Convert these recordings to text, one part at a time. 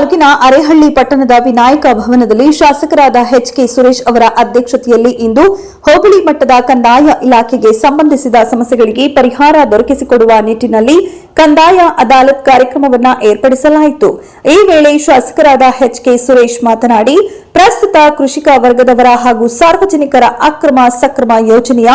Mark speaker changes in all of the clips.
Speaker 1: ತಾಲೂಕಿನ ಅರೆಹಳ್ಳಿ ಪಟ್ಟಣದ ವಿನಾಯಕ ಭವನದಲ್ಲಿ ಶಾಸಕರಾದ ಎಚ್ ಕೆ ಸುರೇಶ್ ಅವರ ಅಧ್ಯಕ್ಷತೆಯಲ್ಲಿ ಇಂದು ಹೋಬಳಿ ಮಟ್ಟದ ಕಂದಾಯ ಇಲಾಖೆಗೆ ಸಂಬಂಧಿಸಿದ ಸಮಸ್ಯೆಗಳಿಗೆ ಪರಿಹಾರ ದೊರಕಿಸಿಕೊಡುವ ನಿಟ್ಟಿನಲ್ಲಿ ಕಂದಾಯ ಅದಾಲತ್ ಕಾರ್ಯಕ್ರಮವನ್ನ ಏರ್ಪಡಿಸಲಾಯಿತು. ಈ ವೇಳೆ ಶಾಸಕರಾದ ಎಚ್ ಕೆ ಸುರೇಶ್ ಮಾತನಾಡಿ, ಪ್ರಸ್ತುತ ಕೃಷಿಕ ವರ್ಗದವರ ಹಾಗೂ ಸಾರ್ವಜನಿಕರ ಅಕ್ರಮ ಸಕ್ರಮ ಯೋಜನೆಯ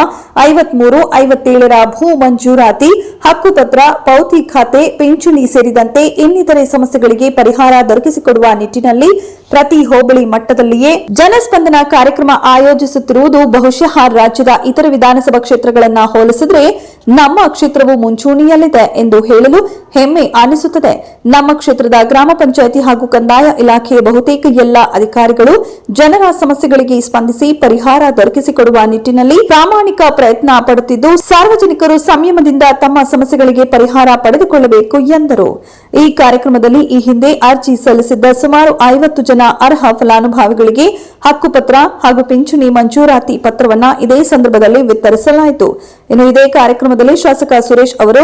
Speaker 1: ಐವತ್ಮೂರು, ಐವತ್ತೇಳರ ಭೂ ಮಂಜೂರಾತಿ, ಹಕ್ಕುಪತ್ರ, ಪೌತಿ ಖಾತೆ, ಪಿಂಚಣಿ ಸೇರಿದಂತೆ ಇನ್ನಿತರೆ ಸಮಸ್ಯೆಗಳಿಗೆ ಪರಿಹಾರ ದೊರಕಿಸಿಕೊಡುವ ನಿಟ್ಟಿನಲ್ಲಿ ಪ್ರತಿ ಹೋಬಳಿ ಮಟ್ಟದಲ್ಲಿಯೇ ಜನಸ್ಪಂದನ ಕಾರ್ಯಕ್ರಮ ಆಯೋಜಿಸುತ್ತಿರುವುದು ಬಹುಶಃ ರಾಜ್ಯದ ಇತರ ವಿಧಾನಸಭಾ ಕ್ಷೇತ್ರಗಳನ್ನು ಹೋಲಿಸಿದ್ರೆ ನಮ್ಮ ಕ್ಷೇತ್ರವು ಮುಂಚೂಣಿಯಲ್ಲಿದೆ ಎಂದು ಹೇಳಲು ಹೆಮ್ಮೆ ಅನಿಸುತ್ತದೆ. ನಮ್ಮ ಕ್ಷೇತ್ರದ ಗ್ರಾಮ ಪಂಚಾಯಿತಿ ಹಾಗೂ ಕಂದಾಯ ಇಲಾಖೆಯ ಬಹುತೇಕ ಎಲ್ಲ ಅಧಿಕಾರಿಗಳು ಜನರ ಸಮಸ್ಯೆಗಳಿಗೆ ಸ್ಪಂದಿಸಿ ಪರಿಹಾರ ದೊರಕಿಸಿಕೊಡುವ ನಿಟ್ಟಿನಲ್ಲಿ ಪ್ರಾಮಾಣಿಕ ಪ್ರಯತ್ನ ಪಡುತ್ತಿದ್ದು, ಸಾರ್ವಜನಿಕರು ಸಂಯಮದಿಂದ ತಮ್ಮ ಸಮಸ್ಯೆಗಳಿಗೆ ಪರಿಹಾರ ಪಡೆದುಕೊಳ್ಳಬೇಕು ಎಂದರು. ಈ ಕಾರ್ಯಕ್ರಮದಲ್ಲಿ ಈ ಹಿಂದೆ ಅರ್ಜಿ ಸಲ್ಲಿಸಿದ್ದ ಸುಮಾರು ಐವತ್ತು ಜನ ಅರ್ಹ ಫಲಾನುಭವಿಗಳಿಗೆ ಹಕ್ಕುಪತ್ರ ಹಾಗೂ ಪಿಂಚಣಿ ಮಂಜೂರಾತಿ ಪತ್ರವನ್ನ ಇದೇ ಸಂದರ್ಭದಲ್ಲಿ ವಿತರಿಸಲಾಯಿತು. ಇನ್ನು ಇದೇ ಕಾರ್ಯಕ್ರಮದಲ್ಲಿ ಶಾಸಕ ಸುರೇಶ್ ಅವರು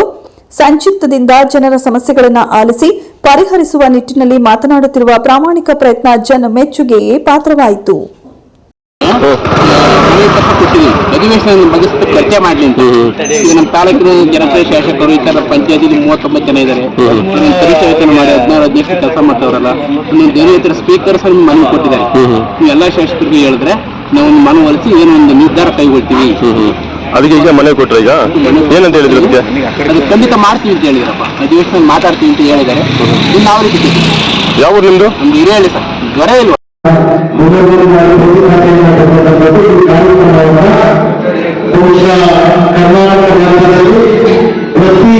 Speaker 1: ಸಂಕ್ಷಿಪ್ತದಿಂದ ಜನರ ಸಮಸ್ಯೆಗಳನ್ನು ಆಲಿಸಿ ಪರಿಹರಿಸುವ ನಿಟ್ಟಿನಲ್ಲಿ ಮಾತನಾಡುತ್ತಿರುವ ಪ್ರಾಮಾಣಿಕ ಪ್ರಯತ್ನ ಜನ ಮೆಚ್ಚುಗೆಯೇ ಪಾತ್ರವಾಯಿತು.
Speaker 2: ಅಧಿವೇಶನ ಮುಗಿಸ್ಬಿಟ್ಟು ಚರ್ಚೆ ಮಾಡ್ಲಿ ಅಂತ. ಈಗ ನಮ್ಮ ತಾಲೂಕಿನ ಜನಪ್ರಿಯ ಶಾಸಕರು ಇತರ ತರ ಪಂಚಾಯತಿ ಮೂವತ್ತೊಂಬತ್ತು ಜನ ಇದ್ದಾರೆ. ಬೇರೆ ಇತರ ಸ್ಪೀಕರ್ಸ್ ಅಲ್ಲಿ ಮನವಿ ಕೊಟ್ಟಿದ್ದಾರೆ. ನೀವು ಎಲ್ಲ ಶಾಸಕರಿಗೆ ಹೇಳಿದ್ರೆ ನಾವು ಒಂದು ಮನವೊಲಿಸಿ ಏನೋ ಒಂದು ನಿರ್ಧಾರ ಕೈಗೊಳ್ತೀವಿ.
Speaker 3: ಅದಕ್ಕೆ ಈಗ? ಮನೆ ಕೊಟ್ಟರೆ ಈಗ ಏನಂತ ಹೇಳಿದ್ರು ಅದಕ್ಕೆ?
Speaker 2: ಅದು ಖಂಡಿತ ಮಾಡ್ತೀವಿ ಅಂತ ಹೇಳಿದ್ರಪ್ಪ. ಅಧಿವೇಶನ ಮಾತಾಡ್ತೀವಿ ಅಂತ ಹೇಳಿದ್ದಾರೆ. ಇನ್ನು ಅವರಿಗೆ
Speaker 3: ಯಾವ ಊರು ನಿಮ್ದು?
Speaker 2: ನಮ್ದು ಹಿರಿಯ ಹೇಳಿ ಸರ್. ಜ್ವರ ಇಲ್ವಾ?
Speaker 4: ಕರ್ನಾಟಕ ಪ್ರತಿ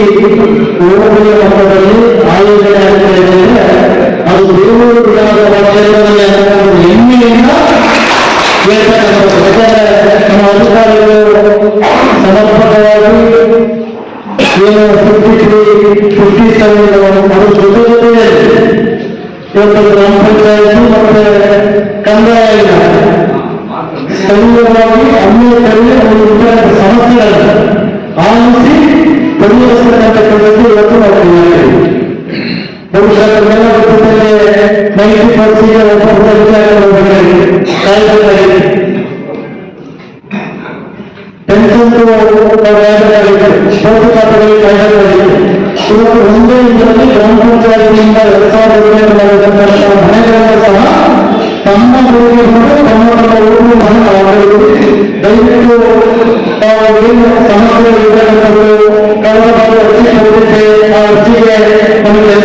Speaker 4: ಮಟ್ಟದಲ್ಲಿ ಆಯೋಜನೆ ಆಗ್ತಾ ಇದೆ. ಅಂದ್ರೆ ಅದು ಬೇಲೂರು ವಿಧಾನಸಭಾ ಕ್ಷೇತ್ರದಲ್ಲಿ ಅಂತ ಒಂದು ಹೆಮ್ಮೆಯಿಂದ ಹೇಳ್ತಕ್ಕಂಥದ್ದು ಯಾಕಂದ್ರೆ ನಮ್ಮ ಅಧಿಕಾರಿಗಳು ಸಮರ್ಪಕವಾಗಿ ಏನು ಫಿಫ್ಟಿ ಫಿಫ್ಟಿ ಸೆವೆನ್ ಅದ್ರ ಜೊತೆ ಜೊತೆಗೆ ಇವತ್ತು ಗ್ರಾಮ ಪಂಚಾಯತಿ ಮತ್ತೆ ಕಂದಾಯ ಇಲಾಖೆ ಸ್ಥಳೀಯವಾಗಿ ಅನ್ಯತರಲ್ಲಿ ಒಂದು ಸಮಸ್ಯೆಗಳನ್ನು ಆಲಿಸಿ ಪರಿಹರಿಸತಕ್ಕಂಥದ್ದು ಇವತ್ತು ನಾವು ನೈಂಟಿ ಪರ್ಸೆಂಟ್ ಪೆನ್ಷನ್ ಶೋಧ ಖಾತೆಗಳಿಗೆ ಕಾಯ್ದೆಗಳಿವೆ ಇವತ್ತು ಒಂದೇ ಇದರಲ್ಲಿ ಗ್ರಾಮ ಪಂಚಾಯತಿಯಿಂದ ಎರಡು ಸಾವಿರದ ರೂಪಾಯಿ ಮಾಡಿದಂತಹ ಮನೆಗಳನ್ನು ಸಹ ತಮ್ಮ ಗುರುಗಳು ತಮ್ಮ ಊರು ಮನೆ ಮಾಡಬೇಕು ದಯವಿಟ್ಟು ತಾವು ಏನು ಸಮಸ್ಯೆಗಳಿವೆ ಕಳೆದ ಬಾರಿ ಅರ್ಜಿ ಕೊಟ್ಟಿದ್ದೆ ಆ ಅರ್ಜಿಗೆ ನಮಗೆ